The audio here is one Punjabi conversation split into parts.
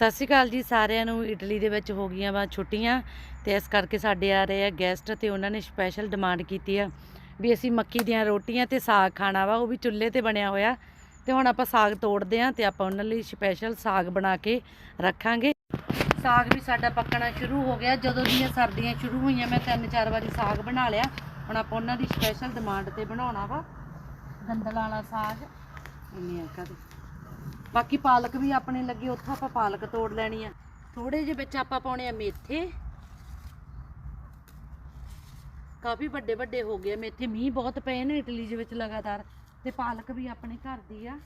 ਸਤਿ ਸ਼੍ਰੀ ਅਕਾਲ ਜੀ, ਸਾਰਿਆਂ ਨੂੰ ਇਟਲੀ ਦੇ ਵਿੱਚ ਹੋ ਗਈਆਂ ਵਾ ਛੁੱਟੀਆਂ ਤੇ ਇਸ ਕਰਕੇ ਸਾਡੇ ਆ ਰਹੇ ਆ ਗੈਸਟ ਤੇ ਉਹਨਾਂ ਨੇ ਸਪੈਸ਼ਲ ਡਿਮਾਂਡ ਕੀਤੀ ਆ ਵੀ ਅਸੀਂ ਮੱਕੀ ਦੀਆਂ ਰੋਟੀਆਂ ਤੇ ਸਾਗ ਖਾਣਾ ਵਾ, ਉਹ ਵੀ ਚੁੱਲ੍ਹੇ ਤੇ ਬਣਿਆ ਹੋਇਆ ਤੇ ਹੁਣ ਆਪਾਂ ਸਾਗ ਤੋੜਦੇ ਆ ਤੇ ਆਪਾਂ ਉਹਨਾਂ ਲਈ ਸਪੈਸ਼ਲ ਸਾਗ ਬਣਾ ਕੇ ਰੱਖਾਂਗੇ। ਸਾਗ ਵੀ ਸਾਡਾ ਪੱਕਣਾ ਸ਼ੁਰੂ ਹੋ ਗਿਆ, ਜਦੋਂ ਦੀਆਂ ਸਰਦੀਆਂ ਸ਼ੁਰੂ ਹੋਈਆਂ, ਮੈਂ ਤਿੰਨ ਚਾਰ ਵਾਰੀ ਸਾਗ ਬਣਾ ਲਿਆ। ਹੁਣ ਆਪਾਂ ਉਹਨਾਂ ਦੀ ਸਪੈਸ਼ਲ ਡਿਮਾਂਡ ਤੇ ਬਣਾਉਣਾ ਵਾ। ਗੰਦਲਾਂ ਵਾਲਾ ਸਾਗ। ਇੰਨੇ ਅੰਕਾਂ ਦੇ ਬਾਕੀ ਪਾਲਕ ਵੀ ਆਪਣੇ ਲੱਗੇ, ਉੱਥੋਂ ਆਪਾਂ ਪਾਲਕ ਤੋੜ ਲੈਣੀ ਆ। ਥੋੜੇ ਜਿਹੇ ਵਿੱਚ ਆਪਾਂ ਪਾਉਣੇ ਆ ਮੇਥੇ। ਕਾਫੀ ਵੱਡੇ ਵੱਡੇ ਹੋ ਗਏ ਮੇਥੇ। ਮੀਂਹ ਬਹੁਤ ਪਏ ਨੇ ਇਟਲੀ ਦੇ ਵਿੱਚ ਲਗਾਤਾਰ, ਤੇ ਪਾਲਕ ਵੀ ਆਪਣੇ ਘਰ ਦੀ ਆ।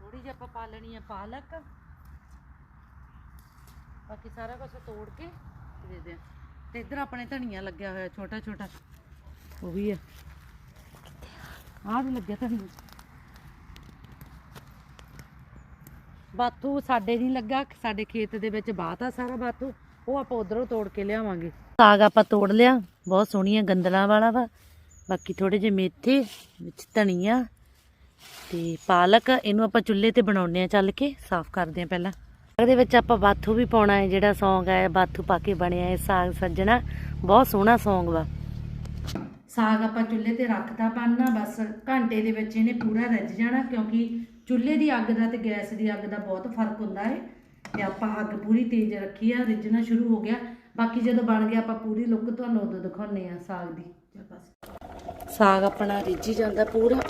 ਥੋੜੀ ਜਿਹੀ ਆਪਾਂ ਪਾ ਲੈਣੀ ਆ ਪਾਲਕ। ਬਾਕੀ ਸਾਰਾ ਕੁਝ ਤੋੜ ਕੇ ਦੇ ਦੇ ਤੇ ਇੱਧਰ ਆਪਣੇ ਧਨੀਆ ਲੱਗਿਆ ਹੋਇਆ ਛੋਟਾ ਛੋਟਾ ਉਹ ਵੀ ਆ। ਆਹ ਵੀ ਲੱਗਿਆ ਧਨੀਆ। ਬਾਥੂ ਸਾਡੇ ਨਹੀਂ ਲੱਗਾ, ਸਾਡੇ ਖੇਤ ਦੇ ਵਿੱਚ ਬਾਤ ਆ ਸਾਰਾ ਬਾਥੂ, ਉਹ ਆਪਾਂ ਉਧਰੋਂ ਤੋੜ ਕੇ ਲਿਆਵਾਂਗੇ। ਸਾਗ ਆਪਾਂ ਤੋੜ ਲਿਆ, ਬਹੁਤ ਸੋਹਣੀਆਂ ਗੰਦਲਾਂ ਵਾਲਾ ਵਾ, ਬਾਕੀ ਥੋੜੇ ਜਿਹੇ ਮੇਥੇ, ਵਿੱਚ ਧਨੀਆ ਤੇ ਪਾਲਕ, ਇਹਨੂੰ ਆਪਾਂ ਚੁੱਲ੍ਹੇ ਤੇ ਬਣਾਉਣੇ ਆ ਚੱਲ ਕੇ, ਸਾਫ਼ ਕਰਦੇ ਆ ਪਹਿਲਾਂ। ਇਹਦੇ ਵਿੱਚ ਆਪਾਂ ਬਾਥੂ ਵੀ ਪਾਉਣਾ ਹੈ, ਜਿਹੜਾ ਸੌਂਗ ਹੈ ਬਾਥੂ ਪਾ ਕੇ ਬਣਿਆ ਹੈ, ਸਾਗ ਸੱਜਣਾ, ਬਹੁਤ ਸੋਹਣਾ ਸੌਂਗ ਵਾ। ਸਾਗ ਆਪਾਂ ਚੁੱਲ੍ਹੇ ਤੇ ਰੱਖਤਾ ਬਣਨਾ ਬਸ, ਘੰਟੇ ਦੇ ਵਿੱਚ ਇਹਨੇ ਪੂਰਾ ਰੱਜ ਜਾਣਾ, ਕਿਉਂਕਿ ਚੁੱਲ੍ਹੇ ਦੀ ਅੱਗ ਦਾ ਤੇ ਗੈਸ ਦੀ ਅੱਗ ਦਾ ਬਹੁਤ ਫ਼ਰਕ ਹੁੰਦਾ ਹੈ ਤੇ ਆਪਾਂ ਅੱਗ ਪੂਰੀ ਤੇਜ਼ ਰੱਖੀ ਆ, ਰਿੱਝਣਾ ਸ਼ੁਰੂ ਹੋ ਗਿਆ। ਬਾਕੀ ਜਦੋਂ ਬਣ ਗਿਆ, ਆਪਾਂ ਪੂਰੀ ਲੁੱਕ ਤੁਹਾਨੂੰ ਉਦੋਂ ਦਿਖਾਉਣੇ ਆ ਸਾਗ ਦੀ। ਬਸ। ਸਾਗ ਆਪਣਾ ਰਿੱਝੀ ਜਾਂਦਾ ਪੂਰਾ।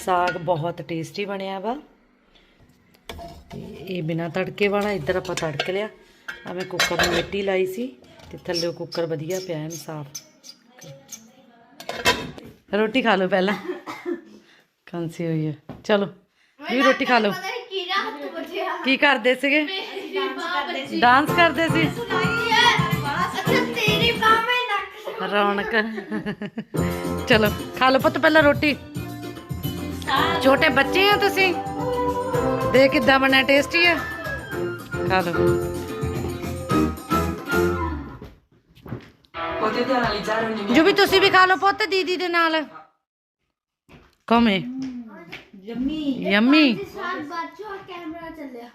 ਸਾਗ ਬਹੁਤ ਟੇਸਟੀ ਬਣਿਆ ਵਾ। ਤੇ ਇਹ ਬਿਨਾ ਤੜਕੇ ਵਾਲਾ, ਇੱਧਰ ਆਪਾਂ ਤੜਕ ਲਿਆ। ਆ ਮੈਂ ਕੁੱਕਰ ਨੂੰ ਮਿੱਟੀ ਲਾਈ ਸੀ ਤੇ ਥੱਲੇ ਕੁੱਕਰ ਵਧੀਆ ਪਿਆ ਐਨ ਸਾਫ਼। ਰੋਟੀ ਖਾ ਲਓ ਪਹਿਲਾਂ। ਖਾਂਸੀ ਹੋਈ ਹੈ। ਚਲੋ, ਵੀ ਰੋਟੀ ਖਾ ਲਓ। ਕੀ ਕਰਦੇ ਸੀਗੇ? ਡਾਂਸ ਕਰਦੇ ਸੀ। ਰੌਣਕ। ਚਲੋ, ਖਾ ਲਓ ਪੁੱਤ ਪਹਿਲਾਂ ਰੋਟੀ। ਛੋਟੇ ਬੱਚੇ ਆ ਤੁਸੀਂ। ਦੇ ਕਿੱਦਾਂ ਬਣਿਆ, ਟੇਸਟੀ ਹੈ ਖਾ ਲਓ। ਜੋ ਵੀ ਤੁਸੀਂ ਵੀ ਖਾ ਲਓ ਪੁੱਤ ਦੀਦੀ ਦੇ ਨਾਲ ਕਮੇ ਯੰਮੀ ਯੰਮੀ ਸਾਗ ਬਾਜੂ ਕੈਮਰਾ ਚੱਲਿਆ